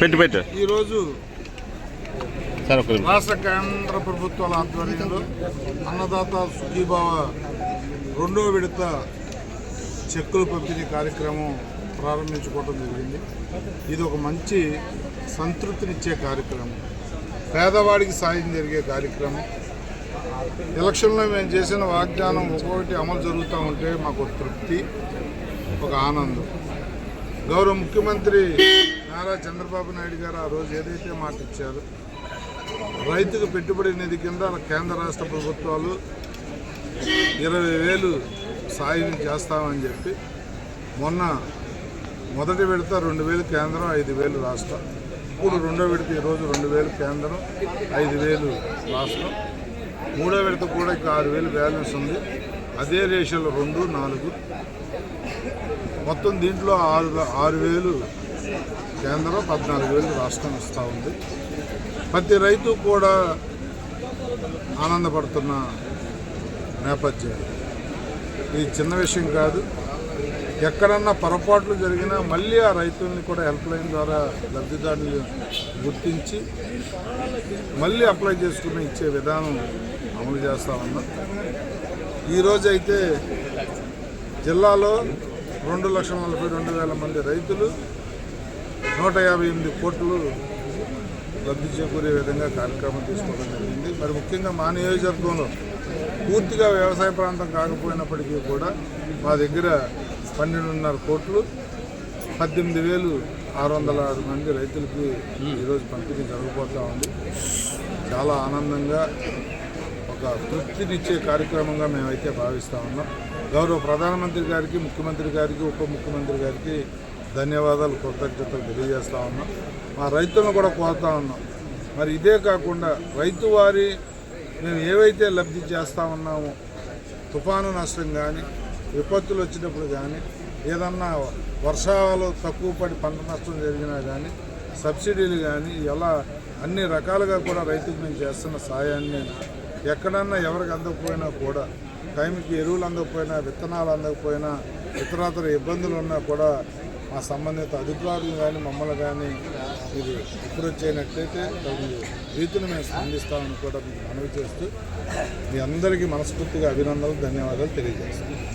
పెట్టు పెట్టు. ఈరోజు. రాష్ట్ర కేంద్ర ప్రభుత్వాల ఆధ్వర్యంలో అన్నదాత సుఖీభావ రెండో విడత చెక్కులు పంపిణీ కార్యక్రమం ప్రారంభించుకోవడం జరిగింది. ఇది ఒక మంచి సంతృప్తినిచ్చే కార్యక్రమం. పేదవాడికి సాయం జరిగే కార్యక్రమం. ఎలక్షన్లో మేము చేసిన వాగ్దానం ఒక్కొక్కటి అమలు జరుగుతూ ఉంటే మాకు తృప్తి ఒక ఆనందం. గౌరవ ముఖ్యమంత్రి నారా చంద్రబాబు నాయుడు గారు ఆ రోజు ఏదైతే మాట ఇచ్చారు రైతుకు పెట్టుబడి నిధి కింద కేంద్ర రాష్ట్ర ప్రభుత్వాలు ఇరవై వేలు సాయం చేస్తామని చెప్పి మొన్న మొదటి విడత రెండు వేలు కేంద్రం ఐదు వేలు రాష్ట్రం. ఇప్పుడు రెండో విడత ఈరోజు రెండు వేలు కేంద్రం ఐదు వేలు రాష్ట్రం. మూడో విడత కూడా ఇంకా ఆరు వేలు బ్యాలెన్స్ ఉంది. అదే రేషియోలో రెండు నాలుగు. మొత్తం దీంట్లో ఆరు ఆరు వేలు కేంద్రం పద్నాలుగు వేలు రాష్ట్రం ఇస్తూ ఉంది. ప్రతి రైతు కూడా ఆనందపడుతున్న నేపథ్యం. ఇది చిన్న విషయం కాదు. ఎక్కడన్నా పొరపాట్లు జరిగినా మళ్ళీ ఆ రైతుల్ని కూడా హెల్ప్ లైన్ ద్వారా లబ్ధిదారులు గుర్తించి మళ్ళీ అప్లై చేసుకుని ఇచ్చే విధానం అమలు చేస్తా ఉన్నాం. ఈరోజు అయితే జిల్లాలో రెండు లక్షల నలభై రెండు వేల మంది రైతులు నూట యాభై ఎనిమిది కోట్లు లబ్ధి చేకూరే విధంగా కార్యక్రమం తీసుకోవడం జరిగింది. మరి ముఖ్యంగా మా నియోజకవర్గంలో పూర్తిగా వ్యవసాయ ప్రాంతం కాకపోయినప్పటికీ కూడా మా దగ్గర పన్నెండున్నర కోట్లు పద్దెనిమిది వేలు ఆరు వందల ఆరు మంది రైతులకి ఈరోజు పంపిణీ జరగబోతూ ఉంది. చాలా ఆనందంగా ఒక తృప్తినిచ్చే కార్యక్రమంగా మేమైతే భావిస్తూ ఉన్నాం. గౌరవ ప్రధానమంత్రి గారికి ముఖ్యమంత్రి గారికి ఉప ముఖ్యమంత్రి గారికి ధన్యవాదాలు కృతజ్ఞతలు తెలియజేస్తా ఉన్నాం. మా రైతులను కూడా కోరుతా ఉన్నాం. మరి ఇదే కాకుండా రైతు వారి మేము ఏవైతే లబ్ధి చేస్తూ ఉన్నామో తుఫాను నష్టం కానీ విపత్తులు వచ్చినప్పుడు కానీ ఏదన్నా వర్షాలు తక్కువ పడి పంట నష్టం జరిగినా కానీ సబ్సిడీలు కానీ ఎలా అన్ని రకాలుగా కూడా రైతుకు మేము చేస్తున్న సాయాన్ని ఎక్కడన్నా ఎవరికి అందకపోయినా కూడా టైంకి ఎరువులు అందకపోయినా విత్తనాలు అందకపోయినా ఇతరాతర ఇబ్బందులు ఉన్నా కూడా మా సంబంధిత అధికారులు కానీ మమ్మల్ని కానీ మీరు అప్రోచ్ చేయనట్లయితే తగు రీతిని మేము స్పందిస్తామని కూడా మీకు మనవి చేస్తూ మీ అందరికీ మనస్ఫూర్తిగా అభినందనలు ధన్యవాదాలు తెలియజేస్తాం.